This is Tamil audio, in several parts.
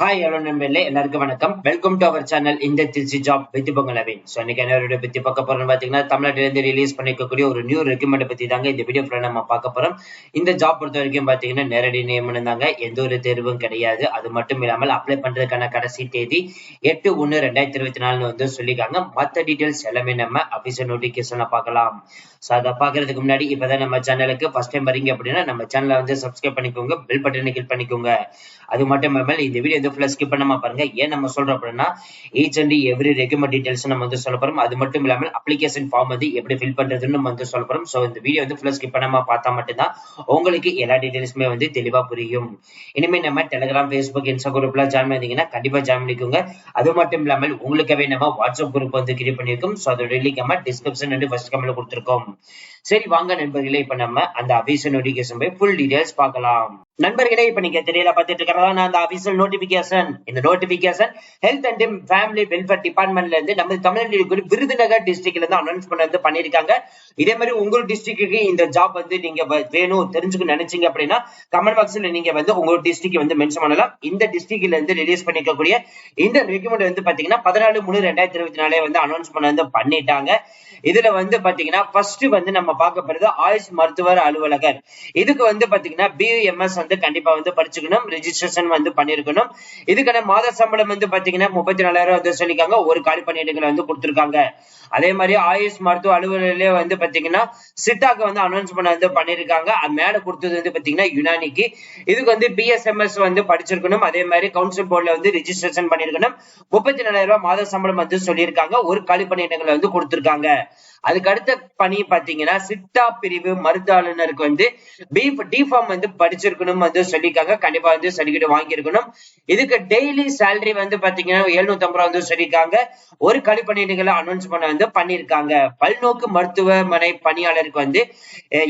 ஹாய் ஹலோ நண்பர்களே எல்லாருக்கும் வணக்கம். வெல்கம் டு அவர் சேனல் இந்த திருச்சி ஜாப் வித் பொங்கலவின் ஸோ இன்னைக்கு என்ன பத்தி பார்க்க போறோம்னு பாத்தீங்கன்னா தமிழ்நாட்டில இருந்து ரிலீஸ் பண்ணிக்கக்கூடிய ஒரு நியூ ரெக்கமெண்ட் பத்தி தாங்க இந்த வீடியோ ஃபுல்லாக நம்ம பார்க்க போறோம். இந்த ஜாப் பொறுத்த வரைக்கும் பாத்தீங்கன்னா நேரடி நியமனம் தாங்க. எந்த ஒரு தேர்வும் கிடையாது. அது மட்டும் இல்லாமல் அப்ளை பண்றதுக்கான கடைசி தேதி எட்டு ஒன்று ரெண்டாயிரத்தி இருபத்தி நாலு வந்து சொல்லியிருக்காங்க. மத்த டீட்டெயில்ஸ் எல்லாமே நம்ம அபிஷியல் நோட்டிபிகேஷன்ல பார்க்கலாம். ஸோ அதை பார்க்கறதுக்கு முன்னாடி இப்பதான் நம்ம சேனலுக்கு ஃபர்ஸ்ட் டைம் வரீங்க அப்படின்னா நம்ம சேனலை வந்து சப்ஸ்கிரைப் பண்ணிக்கோங்க பெல் பட்டனை கிளிக் பண்ணிக்கோங்க. அது மட்டும் இல்லாமல் இந்த வீடியோ வந்து ஃபுல்லாக ஸ்கிப் பண்ணாம பாருங்க. ஏன் நம்ம சொல்றோம் அப்படின்னா each and every requirement details நம்ம வந்து சொல்ல போறோம். அது மட்டும் இல்லாமல் அப்ளிகேஷன் ஃபார்ம் வந்து எப்படி ஃபில் பண்றதுன்னு நம்ம வந்து சொல்ல போறோம். ஸோ இந்த வீடியோ வந்து ஃபுல்லாக ஸ்கிப் பண்ணாம பார்த்தா மட்டும்தான் உங்களுக்கு எல்லா டீடைல்ஸுமே வந்து தெளிவா புரியும். இனிமே நம்ம டெலிகிராம் ஃபேஸ்புக் இன்ஸ்டா குரூப்ல ஜாயின் பண்ணீங்கன்னா கண்டிப்பா ஜாயின் பண்ணிக்கோங்க. அது மட்டும் இல்லாமல் உங்களுக்காகவே நம்ம வாட்ஸ்அப் குரூப் வந்து கிரியேட் பண்ணியிருக்கோம். ஸோ அதோட லிங்க் நம்ம டிஸ்கிரிப்ஷன் வந்து ஃபர்ஸ்ட் கமெண்ட்ல கொடுத்துருக்கோம். சரி வாங்க நண்பர்களே இப்ப நம்ம அந்த அபிஷியல் நோட்டிபிகேஷன் போய் ஃபுல் டீடைல்ஸ் பார்க்கலாம். நண்பர்களே இப்ப நீங்க தெரியல பார்த்துட்டு இருக்கிறதா? நான் அந்த அபிஷியல் நோட்டிபிகேஷன் இந்த notification health and family welfare டிபார்ட்மெண்ட்ல இருந்து நம்ம தமிழ்நாடு விருதுநகர் டிஸ்ட்ரிக்ட்ல இருந்து அனௌன்ஸ் பண்ண வந்து பண்ணிருக்காங்க இதே மாதிரி உங்க டிஸ்ட்ரிக்ட்டுக்கு இந்த ஜாப் வந்து நீங்க வேணும் தெரிஞ்சுக்க நினைச்சீங்க அப்படின்னா கமெண்ட் பாக்ஸ்ல நீங்க வந்து உங்க டிஸ்ட்ரிக்ட் வந்து மென்ஷன் பண்ணலாம். இந்த டிஸ்ட்ரிக்ட்ல இருந்து ரிலீஸ் பண்ணிக்கக்கூடிய இந்த ரெக்யூமெண்ட் வந்து பாத்தீங்கன்னா பதினாலு மூணு ரெண்டாயிரத்தி இருபத்தி நாலே வந்து அனௌன்ஸ் பண்ண வந்து பண்ணிட்டாங்க. இதுல வந்து பாத்தீங்கன்னா ஃபர்ஸ்ட் வந்து நம்ம பார்க்க போறது ஆயுஷ் மருத்துவர் அலுவலகர். இதுக்கு வந்து பாத்தீங்கன்னா பியூஎம்எஸ் வந்து கண்டிப்பா வந்து படிச்சுக்கணும் ரிஜிஸ்ட்ரேஷன் வந்து பண்ணிருக்கணும். இதுக்கான மாத சம்பளம் வந்து பாத்தீங்கன்னா முப்பத்தி நாலாயிரம் வந்து சொல்லிக்காங்க ஒரு காலி பணியிடங்களை வந்து கொடுத்துருக்காங்க. அதே மாதிரி ஆயுஷ் மருத்துவ அலுவலகத்திலே வந்து பாத்தீங்கன்னா சித்தாக்கு வந்து அனௌன்ஸ்மெண்ட் வந்து பண்ணிருக்காங்க அது மேல கொடுத்தது வந்து பாத்தீங்கன்னா யுனானிக்கு. இதுக்கு வந்து பிஎஸ்எம்எஸ் வந்து படிச்சிருக்கணும். அதே மாதிரி கவுன்சில் போர்ட்ல வந்து ரிஜிஸ்ட்ரேஷன் பண்ணிருக்கணும். முப்பத்தி நாலாயிரம் ரூபாய் மாத சம்பளம் வந்து சொல்லியிருக்காங்க. ஒரு காலி பணியிடங்களை வந்து கொடுத்துருக்காங்க. அதுக்கு அடுத்த பணி பாத்தீங்கன்னா சிட்டா பிரிவு மருந்தாளுநருக்கு வந்து பீஃப் டிஃபார்ம் வந்து படிச்சிருக்கணும் வந்து சொல்லியிருக்காங்க. கண்டிப்பா வந்து சர்டிபிகேட் வாங்கியிருக்கணும். இதுக்கு டெய்லி சேலரி வந்து பாத்தீங்கன்னா எழுநூத்தி ஐம்பது ரூபா வந்து சொல்லியிருக்காங்க. ஒரு கழிப்பணிகளை அனௌன்ஸ் பண்ண வந்து பண்ணியிருக்காங்க. பல்நோக்கு மருத்துவமனை பணியாளருக்கு வந்து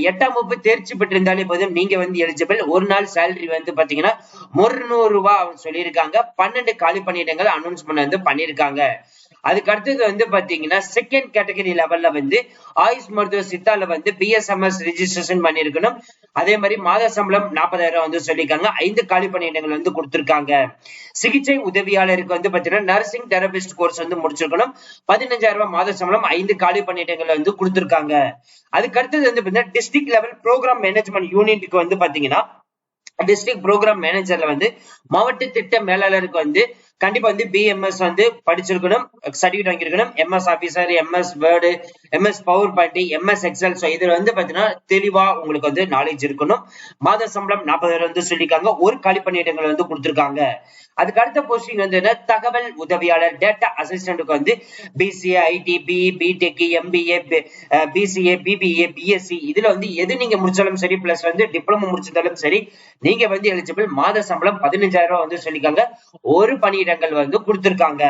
எட்டாம் வகுப்பு தேர்ச்சி பெற்றிருந்தாலே போதும் நீங்க வந்து எலிஜிபிள் ஒரு நாள் சேலரி வந்து பாத்தீங்கன்னா முன்னூறு ரூபாய் அவங்க சொல்லியிருக்காங்க. பன்னெண்டு காலி பணியிடங்கள் அனௌன்ஸ் பண்ண வந்து பண்ணியிருக்காங்க. அதுக்கு அடுத்தது வந்து பாத்தீங்கன்னா செகண்ட் கேட்டகரி லெவல்ல வந்து ஆயுஷ் மருத்துவ சித்தால வந்து பிஎஸ்எம்எஸ் ரிஜிஸ்ட்ரேஷன் பண்ணிருக்கணும் அதே மாதிரி மாத சம்பளம் நாற்பதாயிரம் வந்து சொல்லியிருக்காங்க. ஐந்து காலி பணியிடங்கள் வந்து கொடுத்திருக்காங்க. சிகிச்சை உதவியாளருக்கு வந்து பாத்தீங்கன்னா நர்சிங் தெரபிஸ்ட் கோர்ஸ் வந்து முடிச்சிருக்கணும். பதினஞ்சாயிரம் ரூபாய் மாத சம்பளம் ஐந்து காலி பணியிடங்கள் வந்து கொடுத்திருக்காங்க. அதுக்கு அடுத்தது வந்து பாத்தீங்கன்னா டிஸ்ட்ரிக்ட் லெவல் ப்ரோக்ராம் மேனேஜ்மெண்ட் யூனிட்டுக்கு வந்து பாத்தீங்கன்னா டிஸ்ட்ரிக்ட் ப்ரோக்ராம் மேனேஜர்ல வந்து மாவட்ட திட்ட மேலாளருக்கு வந்து கண்டிப்பா வந்து பிஎம்எஸ் வந்து படிச்சிருக்கணும் certificate வாங்கியிருக்கணும். MS officer MS Word MS power point MS Excel so இதுல வந்து பாத்தீங்கன்னா தெளிவா உங்களுக்கு வந்து நாலேஜ் இருக்கணும். மாத சம்பளம் நாற்பதாயிரம் வந்து சொல்லியிருக்காங்க. ஒரு காலி பணியிடங்கள் வந்து கொடுத்துருக்காங்க. அதுக்கு அடுத்த போஸ்டிங் வந்து என்ன? தகவல் உதவியாளர் டேட்டா அசிஸ்டன்ட்டுக்கு வந்து BCA IT BE BTech MBA BCA BBA BSc இதுல வந்து எது நீங்க முடிச்சாலும் சரி பிளஸ் வந்து டிப்ளமோ முடிச்சிருந்தாலும் சரி நீங்க வந்து எலிஜிபிள் மாத சம்பளம் பதினஞ்சாயிரம் ரூபாய் வந்து சொல்லியிருக்காங்க. ஒரு பணியிடங்கள் வந்து கொடுத்திருக்காங்க.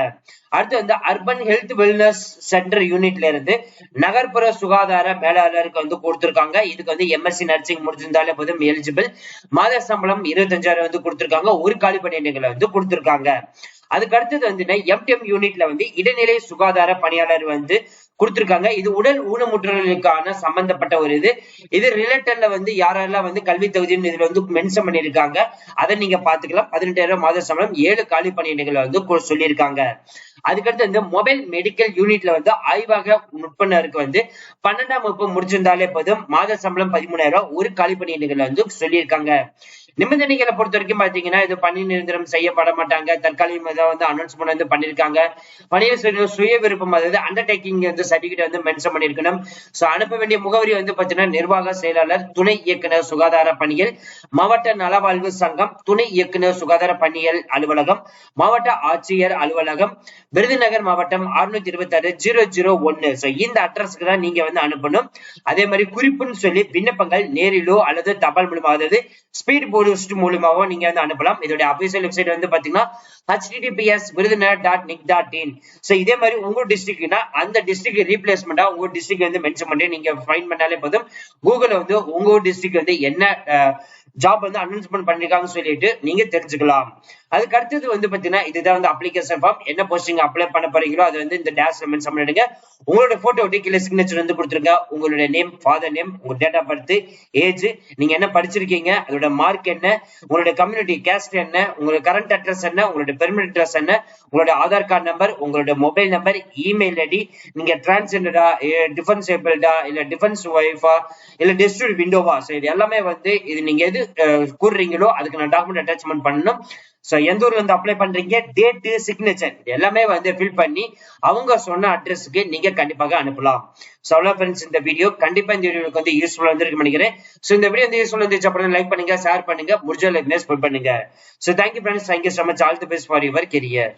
அடுத்து வந்து அர்பன் ஹெல்த் வெல்னஸ் சென்டர் யூனிட்ல இருந்து நகர்ப்புற சுகாதார மேலாளருக்கு வந்து கொடுத்திருக்காங்க. இதுக்கு வந்து எம்எஸ்சி நர்சிங் முடிஞ்சிருந்தாலே போதும் எலிஜிபிள் மாத சம்பளம் இருபத்தஞ்சாயிரம் வந்து கொடுத்திருக்காங்க. ஒரு காலி பணியிடங்களை வந்து கொடுத்திருக்காங்க. அதுக்கு அடுத்தது வந்து எம்டிஎம் யூனிட்ல வந்து இடைநிலை சுகாதார பணியாளர் வந்து கொடுத்திருக்காங்க. இது உடல் ஊனமுற்றலுக்கான சம்பந்தப்பட்ட ஒரு இது. இது ரிலேட்டட்ல வந்து யாரெல்லாம் வந்து கல்வி தகுதின்னு இதுல வந்து மென்ஷன் பண்ணிருக்காங்க அதை நீங்க பாத்துக்கலாம் பதினெட்டாயிரம் மாத சம்பளம் ஏழு காலி பணியிடங்களை வந்து சொல்லியிருக்காங்க. அதுக்கடுத்து வந்து மொபைல் மெடிக்கல் யூனிட்ல வந்து ஆய்வக நுட்பனருக்கு வந்து பன்னெண்டாம் வகுப்பு முடிச்சிருந்தாலே போதும். மாத சம்பளம் பதிமூணாயிரம் ஒரு காலி பணியிடங்களை வந்து சொல்லியிருக்காங்க. நிபந்தனைகளை பொறுத்த வரைக்கும் பாத்தீங்கன்னா இது பணி நிரந்தரம் செய்யப்பட மாட்டாங்க தற்காலிக வந்து அனௌன்ஸ் பண்ண வந்து பண்ணிருக்காங்க. பணியில் சுய விருப்பம் அதாவது அண்டர்டேக்கிங் வந்து சர்டிபிகேட் வந்து மென்ஷன் பண்ணிருக்கணும். சோ அனுப்ப வேண்டிய முகவரி வந்து பாத்தீங்கன்னா நிர்வாக செயலாளர் துணை இயக்குனர் சுகாதார பணிகள் மாவட்ட நலவாழ்வு சங்கம் துணை இயக்குனர் சுகாதார பணிகள் அலுவலகம் மாவட்ட ஆட்சியர் அலுவலகம் விருதுநகர் மாவட்டம் அறுநூத்தி இருபத்தி ஆறு ஜீரோ ஜீரோ ஒன்னு. சோ இந்த அட்ரஸ்க்கு தான் நீங்க வந்து அனுப்பணும். அதே மாதிரி குறிப்புன்னு சொல்லி விண்ணப்பங்கள் நேரிலோ அல்லது தபால் மூலமாக அதாவது ஸ்பீட் போஸ்ட் மூலமாவோ நீங்க வந்து அனுப்பலாம். இதோட அபிஷியல் வெப்சைட் வந்து பாத்தீங்கன்னா HTTPS Virudhunagar dot NIC dot in so இதே மாதிரி உங்க டிஸ்ட்ரிக்ட்னா அந்த டிஸ்ட்ரிக்ட் ரீப்ளேஸ்மெண்டா உங்க டிஸ்ட்ரிக்ட் வந்து மென்ஷன் பண்ணி நீங்க ஃபைன் பண்ணாலே போதும். கூகுள் வந்து உங்க டிஸ்ட்ரிக்ட் வந்து என்ன ஜாப் வந்து அனௌன்ஸ்மெண்ட் பண்ணிருக்காங்கன்னு சொல்லிட்டு நீங்க தெரிஞ்சுக்கலாம். அதுக்கு அடுத்தது வந்து பாத்தீங்கன்னா இதுதான் வந்து அப்ளிகேஷன் ஃபார்ம் என்ன போஸ்டிங் அப்ளை பண்ண போறீங்களோ அது வந்து இந்த டேஷ் மென்ஷன் பண்ணிடுங்க உங்களோட போட்டோ ஒட்டி கீழே சிக்னேச்சர் வந்து கொடுத்துருங்க. உங்களுடைய நேம் ஃபாதர் நேம் உங்க டேட் ஆஃப் பர்த் ஏஜ் நீங்க என்ன படிச்சிருக்கீங்க அதோட மார்க் என்ன உங்களுடைய கம்யூனிட்டி கேஸ்ட் என்ன உங்களோட கரண்ட் அட்ரஸ் என்ன உங்களுடைய பெர்மனன்ட் அட்ரஸ் என்ன உங்களோட ஆதார் கார்டு நம்பர் உங்களோட மொபைல் நம்பர் இமெயில் ஐடி நீங்க டிரான்ஸ்ஜெண்டரா டிஃபென்ஸ் ஏபிள்டா இல்ல டிஃபென்ஸ் ஒய்ஃபா இல்ல டிஸ்ட்ரிக்ட் விண்டோவா ஸோ இது எல்லாமே வந்து இது நீங்க எது கூறுறீங்களோ அதுக்கு நான் டாக்குமெண்ட் அட்டாச்மெண்ட் பண்ணணும். ஸோ எந்த ஊர்ல இருந்து அப்ளை பண்றீங்க? டேட்டு சிக்னேச்சர் இது எல்லாமே வந்து ஃபில் பண்ணி அவங்க சொன்ன அட்ரஸ்க்கு நீங்க கண்டிப்பாக அனுப்பலாம். ஸோ அவ்வளோ ஃப்ரெண்ட்ஸ் இந்த வீடியோ கண்டிப்பா இந்த வீடியோக்கு வந்து யூஸ்ஃபுல்லா இருந்திருக்கு நினைக்கிறேன். ஸோ இந்த வீடியோ வந்து யூஸ்ஃபுல்லா இருந்துச்சு அப்புறம் லைக் பண்ணுங்க ஷேர் பண்ணுங்க. முடிஞ்ச லைக் பண்ணுங்க. So thank you friends thank you so much all the best for your career